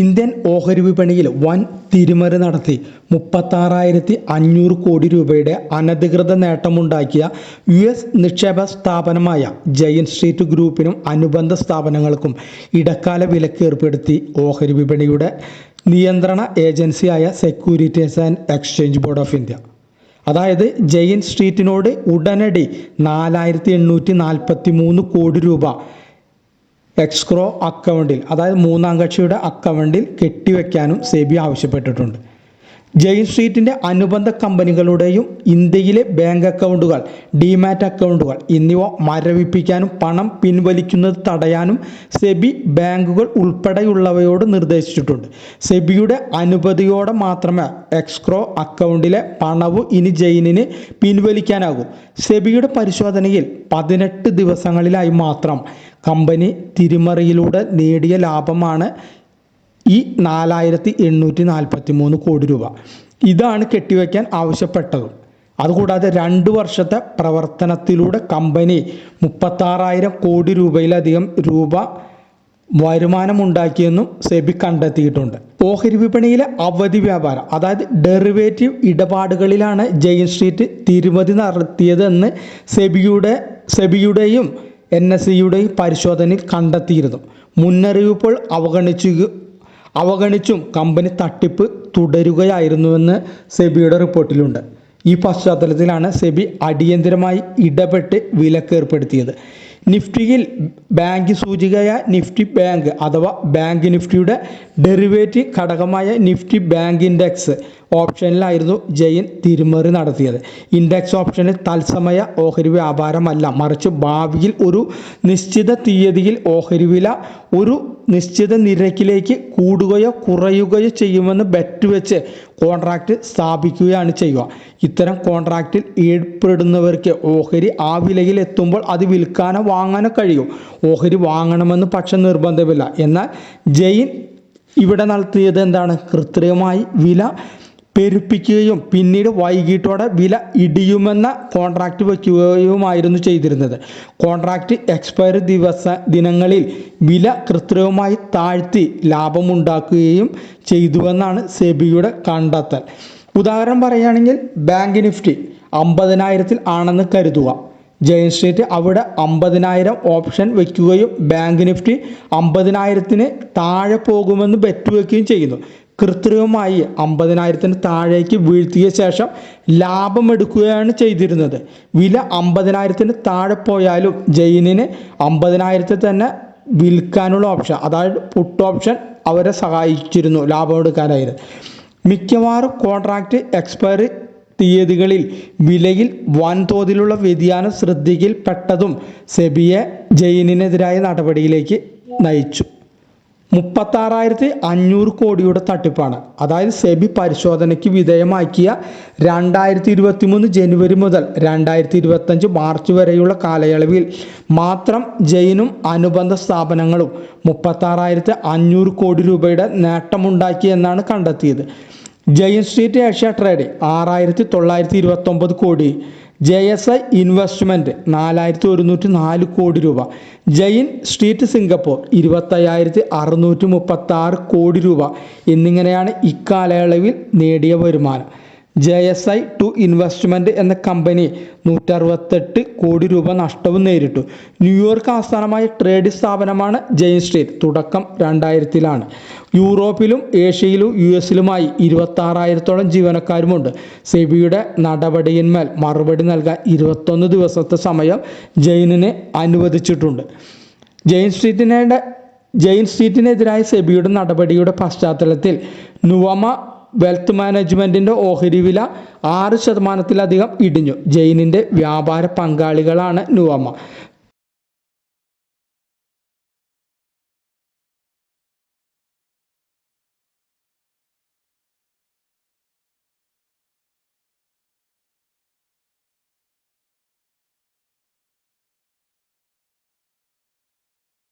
Indian ഓഹരി വിപണിയിൽ വൻ തിരിമറി നടത്തി. മുപ്പത്താറായിരത്തി അഞ്ഞൂറ് കോടി രൂപയുടെ അനധികൃത നേട്ടമുണ്ടാക്കിയ യു എസ് നിക്ഷേപ സ്ഥാപനമായ ജയൻ സ്ട്രീറ്റ് ഗ്രൂപ്പിനും അനുബന്ധ സ്ഥാപനങ്ങൾക്കും ഇടക്കാല വിലക്ക് ഏർപ്പെടുത്തി. ഓഹരി വിപണിയുടെ നിയന്ത്രണ ഏജൻസിയായ Securities and Exchange Board of India. അതായത് ജയൻ സ്ട്രീറ്റിനോട് ഉടനടി നാലായിരത്തി എണ്ണൂറ്റി നാൽപ്പത്തി മൂന്ന് കോടി രൂപ എക്സ്ക്രോ അക്കൗണ്ടിൽ അതായത് മൂന്നാം കക്ഷിയുടെ അക്കൗണ്ടിൽ കെട്ടിവെക്കാനും സെബി ആവശ്യപ്പെട്ടിട്ടുണ്ട്. ജെയിൻ സ്ട്രീറ്റിന്റെ അനുബന്ധ കമ്പനികളുടെയും ഇന്ത്യയിലെ ബാങ്ക് അക്കൗണ്ടുകൾ ഡിമാറ്റ് അക്കൗണ്ടുകൾ എന്നിവ മരവിപ്പിക്കാനും പണം പിൻവലിക്കുന്നത് തടയാനും സെബി ബാങ്കുകൾ ഉൾപ്പെടെയുള്ളവയോട് നിർദ്ദേശിച്ചിട്ടുണ്ട്. സെബിയുടെ അനുമതിയോടെ മാത്രമേ എക്സ്ക്രോ അക്കൗണ്ടിലെ പണവും ഇനി ജെയിനിന് പിൻവലിക്കാനാകൂ. സെബിയുടെ പരിശോധനയിൽ പതിനെട്ട് ദിവസങ്ങളിലായി മാത്രം കമ്പനി തിരിമറിയിലൂടെ നേടിയ ലാഭമാണ് ഈ നാലായിരത്തി എണ്ണൂറ്റി നാൽപ്പത്തി മൂന്ന് കോടി രൂപ. ഇതാണ് കെട്ടിവെക്കാൻ ആവശ്യപ്പെട്ടതും. അതുകൂടാതെ രണ്ട് വർഷത്തെ പ്രവർത്തനത്തിലൂടെ കമ്പനി മുപ്പത്താറായിരം കോടി രൂപയിലധികം രൂപ വരുമാനമുണ്ടാക്കിയെന്നും സെബി കണ്ടെത്തിയിട്ടുണ്ട്. ഓഹരി വിപണിയിലെ അവധി വ്യാപാരം അതായത് ഡെറിവേറ്റീവ് ഇടപാടുകളിലാണ് ജെയിൻ സ്ട്രീറ്റ് തിരുമതി നടത്തിയതെന്ന് സെബിയുടെ സെബിയുടെയും എൻ എസ് സിയുടെയും പരിശോധനയിൽ കണ്ടെത്തിയിരുന്നു. മുന്നറിയിപ്പുകൾ അവഗണിച്ചു അവഗണിച്ചും കമ്പനി തട്ടിപ്പ് തുടരുകയായിരുന്നുവെന്ന് സെബിയുടെ റിപ്പോർട്ടിലുണ്ട്. ഈ പശ്ചാത്തലത്തിലാണ് സെബി അടിയന്തരമായി ഇടപെട്ട് വിലക്ക് ഏർപ്പെടുത്തിയത്. നിഫ്റ്റിയിൽ ബാങ്ക് സൂചികയായ നിഫ്റ്റി ബാങ്ക് അഥവാ ബാങ്ക് നിഫ്റ്റിയുടെ ഡെറിവേറ്റീവ് ഘടകമായ നിഫ്റ്റി ബാങ്ക് ഇൻഡെക്സ് ഓപ്ഷനിലായിരുന്നു ജയിൻ തിരിമറി നടത്തിയത്. ഇൻഡെക്സ് ഓപ്ഷനിൽ തത്സമയ ഓഹരി വ്യാപാരമല്ല മറിച്ച് ഭാവിയിൽ ഒരു നിശ്ചിത തീയതിയിൽ ഓഹരി വില ഒരു നിശ്ചിത നിരക്കിലേക്ക് കൂടുകയോ കുറയുകയോ ചെയ്യുമെന്ന് ബെറ്റ് വെച്ച് കോൺട്രാക്റ്റ് സ്ഥാപിക്കുകയാണ് ചെയ്യുക. ഇത്തരം കോൺട്രാക്റ്റിൽ ഏർപ്പെടുന്നവർക്ക് ഓഹരി ആ വിലയിൽ എത്തുമ്പോൾ അത് വിൽക്കാനോ വാങ്ങാനോ കഴിയും. ഓഹരി വാങ്ങണമെന്ന് പക്ഷെ നിർബന്ധമില്ല. എന്നാൽ ജെയിൻ ഇവിടെ നടത്തിയത് എന്താണ്? കൃത്രിമമായി വില പെരുപ്പിക്കുകയും പിന്നീട് വൈകിട്ടോടെ വില ഇടിയുമെന്ന കോൺട്രാക്റ്റ് വയ്ക്കുകയുമായിരുന്നു ചെയ്തിരുന്നത്. കോൺട്രാക്റ്റ് എക്സ്പയറി ദിവസ ദിനങ്ങളിൽ വില കൃത്രിമമായി താഴ്ത്തി ലാഭമുണ്ടാക്കുകയും ചെയ്തുവെന്നാണ് സെബിയുടെ കണ്ടെത്തൽ. ഉദാഹരണം പറയുകയാണെങ്കിൽ ബാങ്ക് നിഫ്റ്റി അമ്പതിനായിരത്തിൽ ആണെന്ന് കരുതുക. ജയൻ സ്റ്റേറ്റ് അവിടെ അമ്പതിനായിരം ഓപ്ഷൻ വയ്ക്കുകയും ബാങ്ക് നിഫ്റ്റി അമ്പതിനായിരത്തിന് താഴെ പോകുമെന്ന് ബെറ്റ് വയ്ക്കുകയും ചെയ്യുന്നു. കൃത്രിമമായി അമ്പതിനായിരത്തിന് താഴേക്ക് വീഴ്ത്തിയ ശേഷം ലാഭമെടുക്കുകയാണ് ചെയ്തിരുന്നത്. വില അമ്പതിനായിരത്തിന് താഴെ പോയാലും ജെയിനിന് അമ്പതിനായിരത്തിൽ തന്നെ വിൽക്കാനുള്ള ഓപ്ഷൻ അതായത് പുട്ട് ഓപ്ഷൻ അവരെ സഹായിച്ചിരുന്നു ലാഭമെടുക്കാനായിരുന്നു മിക്കവാറും കോൺട്രാക്റ്റ് എക്സ്പയറി തീയതികളിൽ വിലയിൽ വൻതോതിലുള്ള വ്യതിയാനം ശ്രദ്ധയിൽപ്പെട്ടതും സെബിയെ ജെയിനിനെതിരായ നടപടിയിലേക്ക് നയിച്ചു. മുപ്പത്താറായിരത്തി അഞ്ഞൂറ് കോടിയുടെ തട്ടിപ്പാണ്. അതായത് സെബി പരിശോധനയ്ക്ക് വിധേയമാക്കിയ രണ്ടായിരത്തി ഇരുപത്തി മൂന്ന് ജനുവരി മുതൽ രണ്ടായിരത്തി ഇരുപത്തഞ്ച് മാർച്ച് വരെയുള്ള കാലയളവിൽ മാത്രം ജയിനും അനുബന്ധ സ്ഥാപനങ്ങളും മുപ്പത്താറായിരത്തി അഞ്ഞൂറ് കോടി രൂപയുടെ നേട്ടമുണ്ടാക്കി എന്നാണ് കണ്ടെത്തിയത്. ജെയിൻ സ്ട്രീറ്റ് ഏഷ്യ ട്രേഡ് ആറായിരത്തി തൊള്ളായിരത്തി ഇരുപത്തൊമ്പത് കോടി. ജെ എസ് ഐ ഇൻവെസ്റ്റ്മെന്റ് നാലായിരത്തി ഒരുന്നൂറ്റി നാല് കോടി രൂപ. ജയിൻ സ്ട്രീറ്റ് സിംഗപ്പൂർ ഇരുപത്തയ്യായിരത്തി അറുന്നൂറ്റി മുപ്പത്തി ആറ് കോടി രൂപ എന്നിങ്ങനെയാണ് ഇക്കാലയളവിൽ നേടിയ വരുമാനം. J S I two investment എന്ന കമ്പനി നൂറ്ററുപത്തെട്ട് കോടി രൂപ നഷ്ടവും നേരിട്ടു. ന്യൂയോർക്ക് ആസ്ഥാനമായ ട്രേഡ് സ്ഥാപനമാണ് ജെയിൻ സ്ട്രീറ്റ്. തുടക്കം രണ്ടായിരത്തിലാണ്. യൂറോപ്പിലും ഏഷ്യയിലും യു എസിലുമായി ഇരുപത്താറായിരത്തോളം ജീവനക്കാരുമുണ്ട്. സെബിയുടെ നടപടിയിന്മേൽ മറുപടി നൽകാൻ ഇരുപത്തൊന്ന് ദിവസത്തെ സമയം ജെയിനിന് അനുവദിച്ചിട്ടുണ്ട്. ജെയിൻ സ്ട്രീറ്റിനെ ജെയിൻ സ്ട്രീറ്റിനെതിരായ സെബിയുടെ നടപടിയുടെ പശ്ചാത്തലത്തിൽ നുവമ വെൽത്ത് മാനേജ്മെന്റിന്റെ ഓഹരി വില ആറ് ശതമാനത്തിലധികം ഇടിഞ്ഞു. ജെയിനിന്റെ വ്യാപാര പങ്കാളികളാണ് നുവമ.